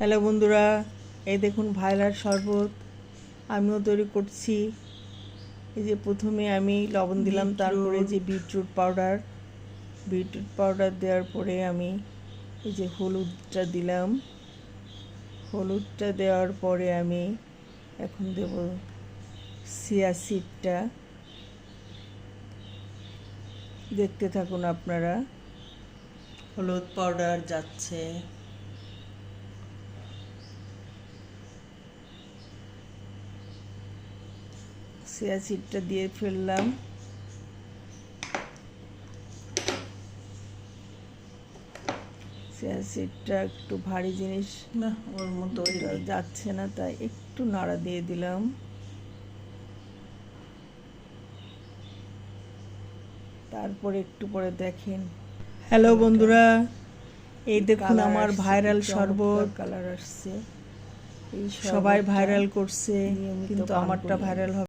Hello বন্ধুরা এই দেখুন ভাইলার শরবত। আমিও তৈরি করছি। এই যে প্রথমে আমি লবণ দিলাম তারপরে যে বিটরুট পাউডার বিটরুট পাউডার দেওয়ার পরে আমি এই যে হলুদটা দিলাম। হলুদটা দেওয়ার পরে আমি এখন দেব সিয়া সিডটা। দেখতে থাকুন আপনারা। হলুদ পাউডার যাচ্ছে। সিয়া সিডটা দিয়ে ফেললাম। সিয়া সিডটা একটু ভারী জিনিস না ওর মতো যাচ্ছে না তাই একটু নাড়া দিয়ে দিলাম। তারপরে একটু পরে দেখেন। হ্যালো বন্ধুরা এই দেখুন আমার ভাইরাল শরবত। কালার আসছে। এই সবাই ভাইরাল করছে কিন্তু আমারটা ভাইরাল হবে।